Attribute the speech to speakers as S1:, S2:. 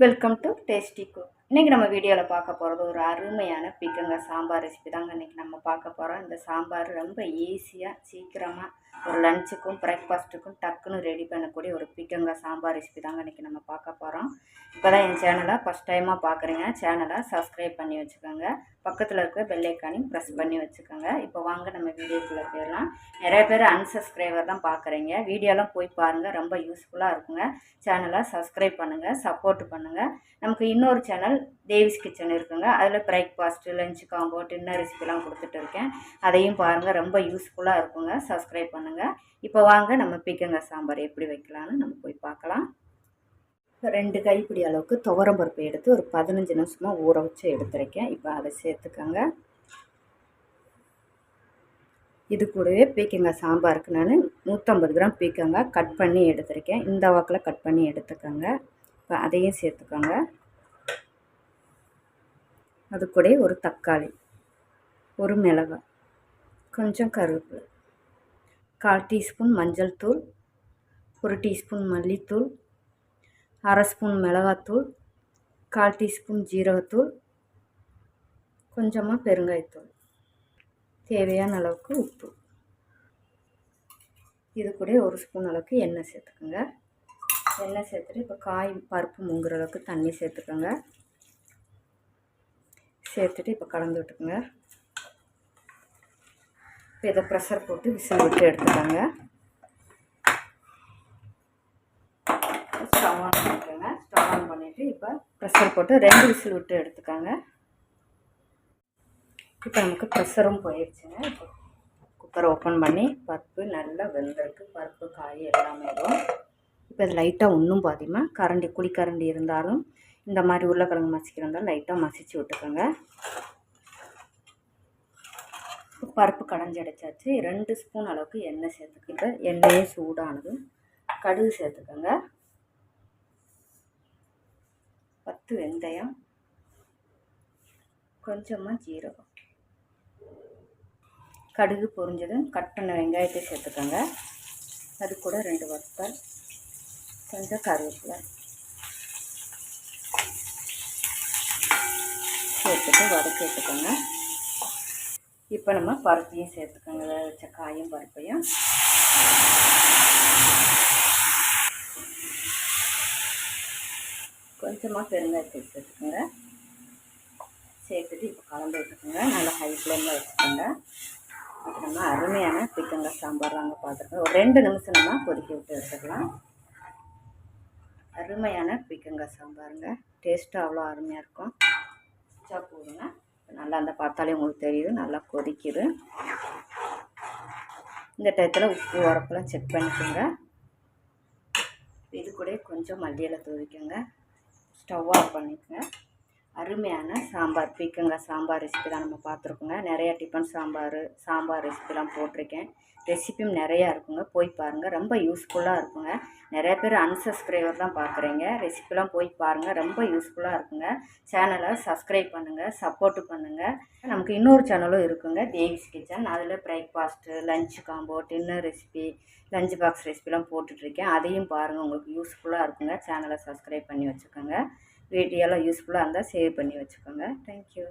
S1: Welcome to tasty cook இன்றைக்கி நம்ம வீடியோவில் பார்க்க போகிறது ஒரு அருமையான பீக்கங்காய் சாம்பார் ரெசிபி தாங்க. இன்றைக்கி நம்ம பார்க்க போகிறோம் இந்த சாம்பார் ரொம்ப ஈஸியாக சீக்கிரமாக ஒரு லஞ்சுக்கும் பிரேக்ஃபாஸ்ட்டுக்கும் டக்குன்னு ரெடி பண்ணக்கூடிய ஒரு பீக்கங்காய் சாம்பார் ரெசிபி தாங்க. இன்றைக்கி நம்ம பார்க்க போகிறோம் இப்போ தான் என் சேனலை ஃபஸ்ட் டைமாக பார்க்குறீங்க சேனலை சப்ஸ்கிரைப் பண்ணி வச்சுக்கோங்க. பக்கத்தில் இருக்க பெல்லைக்கானையும் ப்ரெஸ் பண்ணி வச்சுக்கோங்க. இப்போ வாங்க நம்ம வீடியோக்குள்ளே போயிடலாம். நிறைய பேர் அன்சப்ஸ்கிரைபர் தான் பார்க்குறீங்க வீடியோலாம் போய் பாருங்கள் ரொம்ப யூஸ்ஃபுல்லாக இருக்குங்க. சேனலை சப்ஸ்கிரைப் பண்ணுங்கள் சப்போர்ட் பண்ணுங்கள் நமக்கு இன்னொரு சேனல் தேவிஸ் கிச்சன் இருக்குங்க. அதில் பிரேக்ஃபாஸ்ட்டு லஞ்ச் காம்போ டின்னர் ரெசிபிலாம் கொடுத்துட்டு இருக்கேன். அதையும் பாருங்கள் ரொம்ப யூஸ்ஃபுல்லாக இருக்குங்க. சப்ஸ்கிரைப் பண்ணுங்கள் இப்போ வாங்க நம்ம பிக்கங்க சாம்பார் எப்படி வைக்கலான்னு நம்ம போய் பார்க்கலாம். ரெண்டு கைப்பிடி அளவுக்கு துவரம் பருப்பு எடுத்து ஒரு பதினஞ்சு நிமிஷமாக ஊற வச்சு எடுத்துருக்கேன். இப்போ அதை சேர்த்துக்கோங்க. இது கூடவே பீக்கங்காய் சாம்பாருக்கு நான் நூற்றம்பது கிராம் பீக்கங்காய் கட் பண்ணி எடுத்திருக்கேன். இந்த வாக்கில் கட் பண்ணி எடுத்துக்கோங்க. இப்போ அதையும் சேர்த்துக்கோங்க. அது கூட ஒரு தக்காளி ஒரு மிளகாய் கொஞ்சம் கருவேப்பிலை கால் டீஸ்பூன் மஞ்சள் தூள் ஒரு டீஸ்பூன் மல்லித்தூள் அரை ஸ்பூன் மிளகாத்தூள் கால் டீஸ்பூன் ஜீரகத்தூள் கொஞ்சமாக பெருங்காயத்தூள். தேவையான அளவுக்கு உப்பு. இது கூட ஒரு ஸ்பூன் அளவுக்கு எண்ணெய் சேர்த்துக்கோங்க. எண்ணெய் சேர்த்துட்டு இப்போ காய் பருப்பு மூங்குற அளவுக்கு தண்ணி சேர்த்துக்கோங்க. சேர்த்துட்டு இப்போ கலந்து விட்டுக்கோங்க. இப்போ இதை ப்ரெஷர் போட்டு விசில் விட்டு எடுத்துக்கோங்க. ஸ்டவ் ஆன் பண்ணிக்கோங்க. ஸ்டவ் ஆன் பண்ணிவிட்டு இப்போ ப்ரெஷர் போட்டு ரெண்டு விசில் விட்டு எடுத்துக்கோங்க. இப்போ நமக்கு ப்ரெஷரும் போயிடுச்சுங்க இப்போ குக்கரை ஓப்பன் பண்ணி பருப்பு நல்லா வெந்திருக்கு. பருப்பு காய் எல்லாமே வரும். இப்போ இது லைட்டாக ஒன்றும் பாதிமா. கரண்டி குழிக்கரண்டி இருந்தாலும் இந்த மாதிரி உருளைக்கிழங்கு மசிக்கிறதா லைட்டாக மசிச்சு விட்டுக்கோங்க. பருப்பு கடைஞ்சடைச்சாச்சு. ரெண்டு ஸ்பூன் அளவுக்கு எண்ணெய் சேர்த்துக்கிட்டு எண்ணெயே சூடானது கடுகு சேர்த்துக்கோங்க. பத்து வெந்தயம் கொஞ்சமாக ஜீரகம். கடுகு பொரிஞ்சதும் கட் பண்ண வெங்காயத்தை சேர்த்துக்கோங்க. அது கூட ரெண்டு வத்தல் கொஞ்சம் கருவேப்பிலை சேர்த்துட்டு வதக்கி எடுத்துக்கோங்க. இப்போ நம்ம பருப்பையும் சேர்த்துக்கோங்க. வச்ச காயும் பருப்பையும். கொஞ்சமாக பெருங்காயத்தூள் சேர்த்துக்கோங்க சேர்த்துட்டு இப்போ கலந்து விட்டுக்கோங்க. நல்லா ஹை ஃப்ளேமில் வச்சுக்கோங்க. அப்புறமா நம்ம அருமையான பிக்கங்காய் சாம்பார் வாங்க பார்த்துருக்கோம். ஒரு ரெண்டு நிமிஷம் நம்ம கொதிக்க விட்டு எடுத்துக்கலாம். அருமையான பிக்கங்காய் சாம்பாருங்க. டேஸ்ட்டு அவ்வளோ அருமையாக இருக்கும். வச்சா போடுங்க நல்லா அந்த பார்த்தாலே உங்களுக்கு தெரியுது. நல்லா கொதிக்குது. இந்த டயத்தில் உப்பு உரப்பெல்லாம் செக் பண்ணிக்கோங்க. இது கூட கொஞ்சம் மல்லியில் தூவிக்கோங்க. ஸ்டவ் ஆஃப் பண்ணிக்கிறேன் அருமையான சாம்பார் பீக்கங்காய் சாம்பார் ரெசிபி தான் நம்ம பார்த்துருக்கோங்க. நிறையா டிஃபன் சாம்பார் சாம்பார் ரெசிபிலாம் போட்டிருக்கேன். ரெசிபியும் நிறையா இருக்குங்க. போய் பாருங்கள் ரொம்ப யூஸ்ஃபுல்லாக இருக்குங்க. நிறைய பேர் அன்சப்ஸ்கிரைபர் தான் பார்க்குறீங்க. ரெசிபிலாம் போய் பாருங்கள் ரொம்ப யூஸ்ஃபுல்லாக இருக்குங்க. சேனலை சப்ஸ்கிரைப் பண்ணுங்கள் சப்போர்ட்டு பண்ணுங்கள் நமக்கு இன்னொரு சேனலும் இருக்குங்க. தேவிஸ் கிச்சன். அதில் breakfast lunch combo dinner recipe lunch box ரெசிபிலாம் போட்டுட்ருக்கேன். அதையும் பாருங்கள் உங்களுக்கு யூஸ்ஃபுல்லாக இருக்குங்க. சேனலை சப்ஸ்கிரைப் பண்ணி வச்சுக்கோங்க. வீடியோலாம் யூஸ்ஃபுல்லாக இருந்தால் சேவ் பண்ணி வச்சுக்கோங்க. தேங்க்யூ